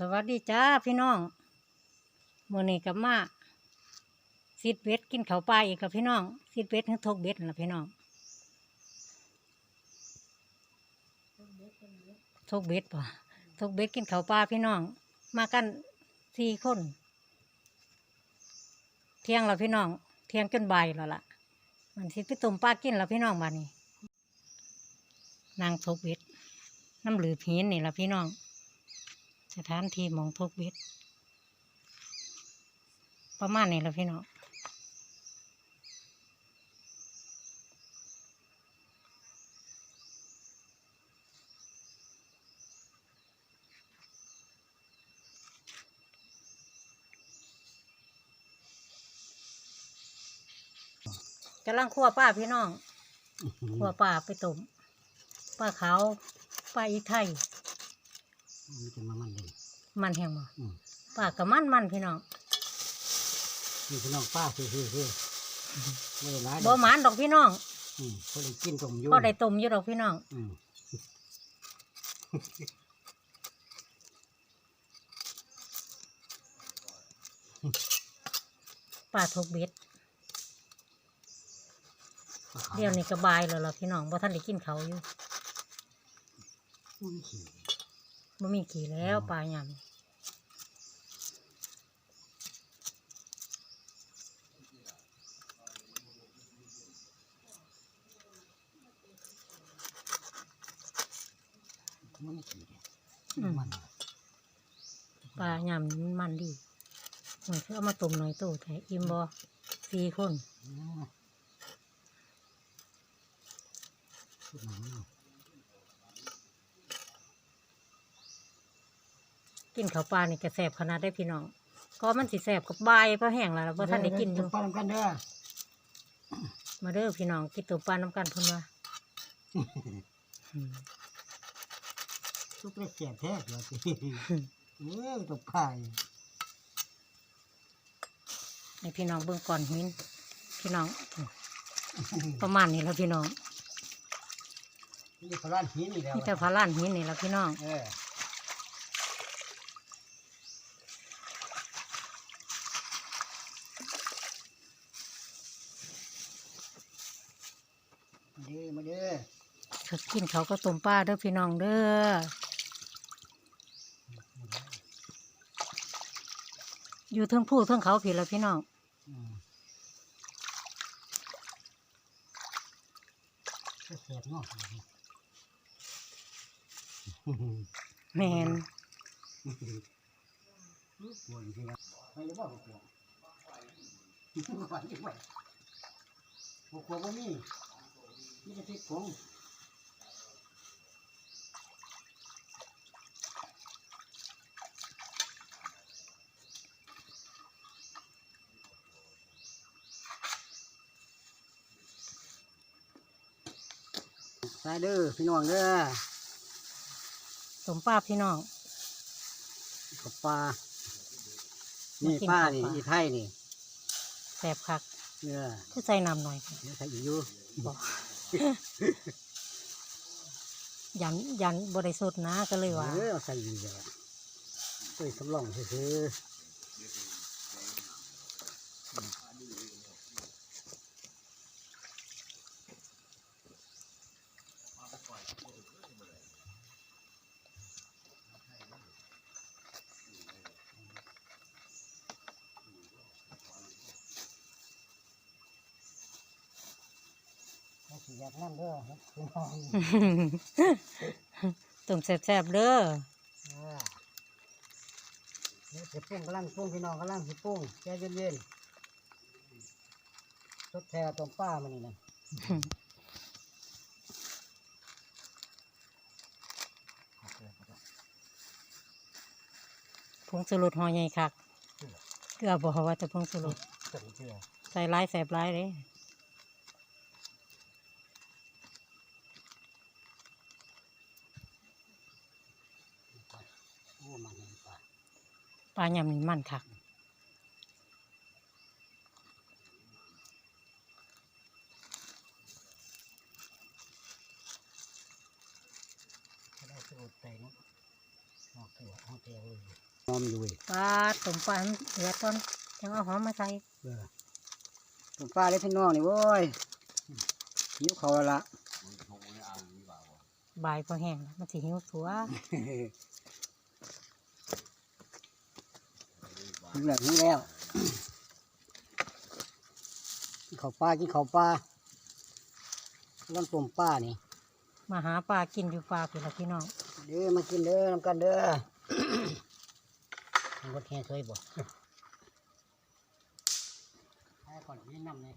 สวัสดีจ้าพี่น้องมื่อนี้กับมาซีดเบ็ดกินเขาปลาอีกแล้วพี่น้องซีดเบ็ดทั้งทกเบ็ดนั่นล่ะพี่น้องทกเบ็ดป่ะทกเบ็ดกินเขาปลาพี่น้อง มากันสี่คน เที่ยงแล้วพี่น้อง เที่ยงจนบ่ายแล้วล่ะ มันสิไปต้มปลากินแล้วพี่น้องบ้านนี้นางทกเบ็ดน้ำหลือพีนนี่ละพี่น้อง สถานที่หมองทกเบ็ดประมาณนี้แหละพี่น้องกำลังคั่วป้าพี่น้องคั่วป้าไปต้มป้าขาวป้าอีไทยมันจะมามันเลย มันแห้งบ่อืมป้ากับมันมันพี่น้องนี่พี่น้องป้าคือคือคือไม่ได้ร้ายบ่หมานดอกพี่น้องอืมพอได้กินต้มยุ่ก็ได้ต้มอยู่ดอกพี่น้อง อืมป้าทกเบ็ดเดี๋ยวนี้ก็บายแล้วล่ะพี่น้องบ่ทันได้กินเขาวอยู่มันขี้ บ่มีกี่แล้วปลาหยำมันไม่ขี้เนี่ยอืมมันปลาหยำมันมันดีหน่อยคือเอามาต้มหน่อยโตแท้อิ่มบ่สี่คน นะพูดหนังเนาะ กินข้าวปลานี่ก็แซบขนาดได้พี่น้องก็มันสิแซบกับใบายเพราะแห้งแล้วล่ะบ่ทันได้กินอยู่เดี๋วๆต้มปลาน้ำกันเด้อมาเด้อพี่น้องกินต้มปลาน้ำกันเพิ่นว่าอืมทุกเรื่องเสียบแท้เดี๋ยวสิเออต้มปลาให้พี่น้องเบิ่งก่อนหินพี่น้อง ประมาณนี้แล้วพี่น้องนี่พลานหินนี่แล้วนี่แต่พาล้านหินนี่แล้วพี่น้อง เออ เด้อมาเด้อถ้ากินเขาวก็ต้มปลาเด้อพี่น้องเด้ออยู่เทั้งผู้เทั้งเขาพี่ละพี่น้องอืมก็เสียบเนาะแมนปวดจริงครับไม่ได้บอกปวดปวดที่ปวดปวดปวดบ่มี นี่จะติดผงใส่เด้อพี่น้องเด้อต้มปลาพี่น้องกับปลานี่มากินป้าข้าวนี่ปลาอีไทยนี่แซ่บคัก เนื้อคือใส่น้ำหน่อยเนื้อใส่อีกอยู่บอก ยันยันบริสุทธิ์นะก็เลยว่าเออเอาใส่ดีกแล้วใส่สำรองซื้อ ๆเอาสิอยากนั่นเด้อครับพี่น้องต้มแซ่บๆเด้ออ่าเนี่ยวสิปุ้งกำลังปุ้งพี่น้องกำลังสิปุ้งใจเย็นๆทดแทนตรงป้ามันนี่นะโอเคครับผงสุรสห่อใหญ่คักเกลือบอกว่าจะผงสุรสเสร็จเชื่อใส่ร้ายแสบร้ายเลย โอ้มันนี่ป้า ปลายำนี่มันคักจะได้สูตรแต่เนาะนอมอยู่เว้ยปลาต้มปลาให้มันเดือดก่อนยังเอาหอมมาใส่เออผมป้าเลยพี่น้องนี่โว้ยหิวเขาละบ่ายพอแห้งแล้วมันสิหิวสัว ถึงแบบนี้แล้วกินข้าวปลากินข้าวปลาร้อนต้มปลานี่ มาหาปลากินอยู่ปลาพี่ละพี่น้องเด้อมากินเด้อน้ำกันเด้อมันก็แค่เคยบ่ให้ก่อนที่น้ำเลย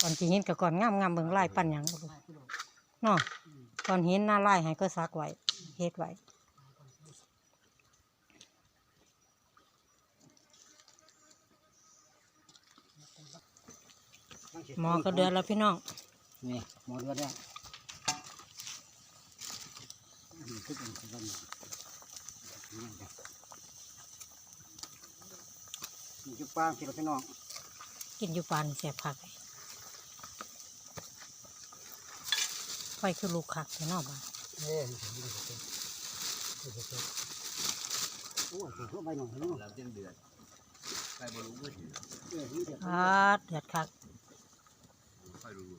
ก่อนสิเห็นกับก่อนงามงามๆเบิ่งลายปันหยังบ่รู้เนาะก่อนเห็นหน้าลายให้ก็ซักไว้เฮ็ดไว้ หมอก็เดือดแล้วพี่น้องนี่หมอเดือดแล้วนี่คือเป็นคนบ้านนี่นี่คือปลาที่เราพี่น้องกินอยู่ปานแสบผักไฟคือลูกคักแต่นอกบ้านเอ้ยนี่คือเป็นนี่คือเป็นโอ้ยเป็นพวกใบหน่อยเนาะเราเส้นเดือดใครบรู้ไม่ถึงเออนี่เดี๋ยวอาดเดือดคัก ค่อยรู้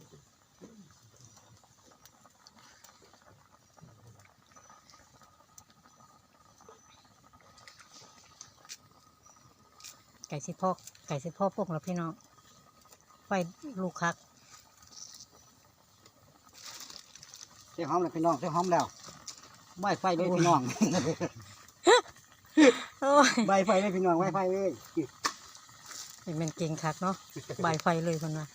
ไก่สิพอกไก่สิพอกพวกเราพี่น้องไฟลูกคักเสียหอมแล้วพี่น้องเสียหอมแล้วใบไฟเลยพี่น้องโอ้ยใบไฟเลยพี่น้องใบไฟเลยเป็นแมันเก่งคักเนาะใบไฟเลยคนว่า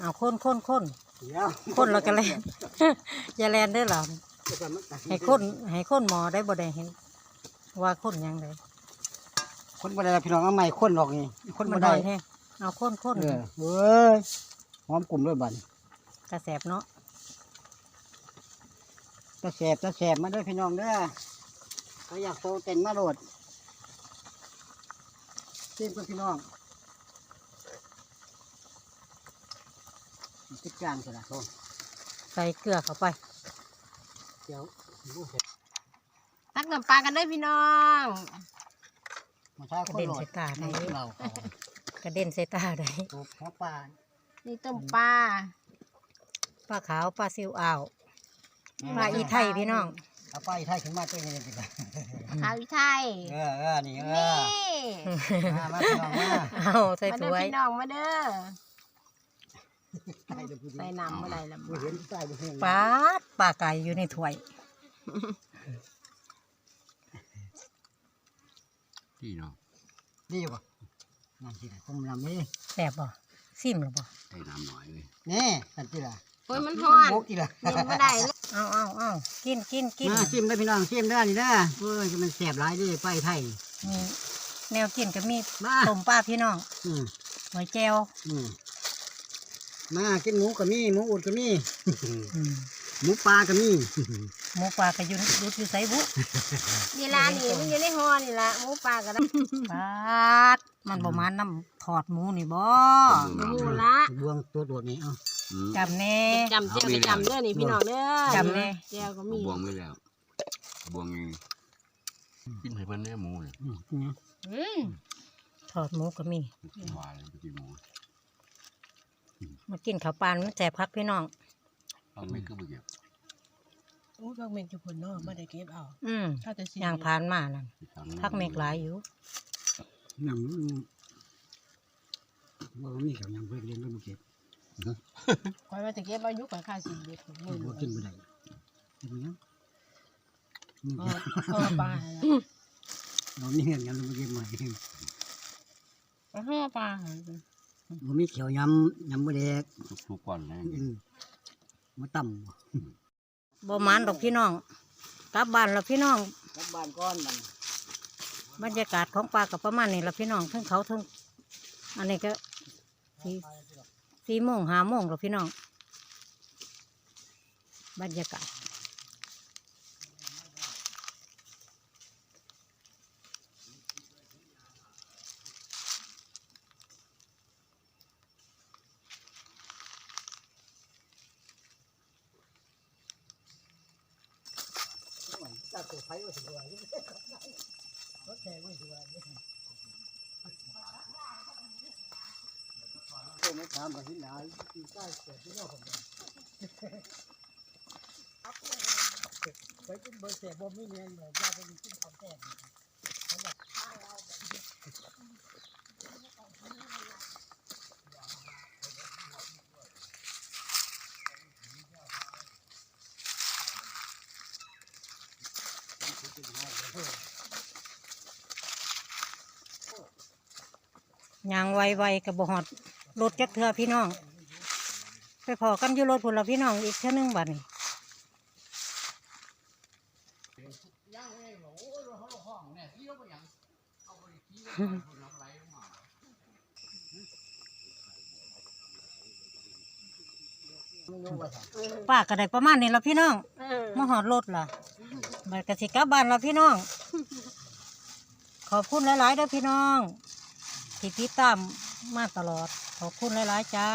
เอาค้นค้นค้นเดี๋ยวค้นแล้วก็แลน อย่าแลนได้อหรอเดี๋ยวก่อนมันให้ค้นให้ค้นหมอได้บ่ได้เห็น ว่าค้นหยังไงคนบ่ได้ละพี่น้องเอาใหม่คนหรอกนี่คนมับ่นได้ได้แท้เอาค้นค้นเออเว้ยหอมกลุ่มด้วยบันกระแสบเนาะตะแสบตะแสบมาด้วยพี่น้องเด้อเขาอยากโตเต็นมาโหลดซิมกับพี่น้อง ติดจานสิละโตใส่เกลือเข้าไปเดี๋ยวดูเสร็จตักน้ำปลากันเลยพี่น้องมาใช้คนโหลดเราเขากระเด็นใส่ตาได้ตัวหัวปลานี่ต้มปลาปลาขาวปลาซิวอ่าวปลาอีไทยพี่น้องเอาไปไทยถึงมาตัวนี้เลยดีกว่าข้าววิไทยเออเออนี่เอนี่อมามาพี่น้องมาเอาใส่มาถ้เด้อวยพี่น้องมาเด้อ ใส่เดี๋ยวพูดใส่น้ำเมื่อไรละบ่เห็นใส่บ่เห็นปลาดปลาไก่อยู่ในถ้วยพี่น้องนี่ป่ะนั่นสิละผมนำนี่แสบบ่ซิมหรือบ่ใส่น้ำหน่อยเลยนี่นั่นสิละโอ้ยมันฮ้อนมุกอีละกินไม่ได้เลยเอาเอาเอากินกินกินมาซิมได้อพี่น้องซิมได้อนี่เด้อเอ้ยจะมันแสบหลายเดิไปไทยมีแนวกินก็มีมาต้มปลาพี่น้องอืมหอยแจวอืม มากินหมูก็มีหมูอุดก็มีอืมหมูปลาก็มีหมูปลาก็อยู่ดูอยู่ไสบุนี่ละนี่มันอยู่ในฮ้อนนี่ละหมูปลาก็ได้ปลาดมันบ่มาน้ำถอดหมูนี่บ่หมูละบวงตัวโดดนี่เอาจำแน่จำเจียวก็จำเด้อนี่พี่น้องเด้อจำแน่เจียวก็มีบวงไม่แล้วบวงยังกินให้เพิ่นแน่หมูเนี่ยอืมนี่อืมถอดหมูก็มีหวานเลยไปกินหมู มากินข้าวปลามันแสบพักพี่น้อง เอาไม่คือบ่เก็บโอ้พักเมกจุพนเนาะไม่ได้เก็บเอาอืมถ้าจะสิย่างผ่านมานั่นไปทำพักเมกหลายอยู่ ยำว่ามีเขายำเพื่อเลี้ยงด้วยบุเก็บคอยว่าจะเก็บอายุก่อนค่าสิบเด็ดมือบ่กินบ่ได้กินบ่ยังอืมพอพอปลาเรามีเงินยำบุเก็บใหม่แล้วห่อปลาบ่ มีเขียวยำยำบ่แดกทุกๆก่อนนะอืมมาต่ำบ่หมานดอกพี่น้อง กลับบ้านแล้วพี่น้อง กลับบ้านก้อนมันบรรยากาศของปลากับประมาณนี้ละพี่น้องทั้งเขาทั้งอันนี้ก็สี่สี่โมงห้าโมงแล้วพี่น้อง บรรยากาศ ว่าสิบวันรถแข่งว่าสิบวันโอ้ไม่ถามมาที่ไหนที่ใต้เกิดที่นอกผมเลยไปกินเบอร์เสียบอมไม่เนียนเลยยาเป็นกินของแก่ ยางไวๆกับบหอดรถจักเทือพี่น้อง ไปพอกันอยู่รถพุ่นละพี่น้องอีกเท่านึงบัดนี้ป้าก็ได้ประมาณนี้ละพี่น้องเออมาหอดรถล่ะบัดกสิกลับบ้านละพี่น้อง ขอบคุณหลายๆเด้อพี่น้อง ที่ติดตามมาตลอด ขอบคุณหลายๆจ้า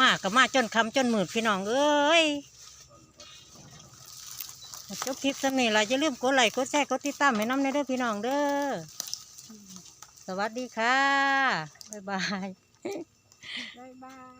มากับมาจนคำจนหมื่นพี่น้องเอ้ยจบคลิปสำนี้ละอย่าลืมกดไลค์กดแชร์กดติดตามให้น้ำในเด้อพี่น้องเด้อสวัสดีค่ะ บ๊ายบาย บ๊ายบาย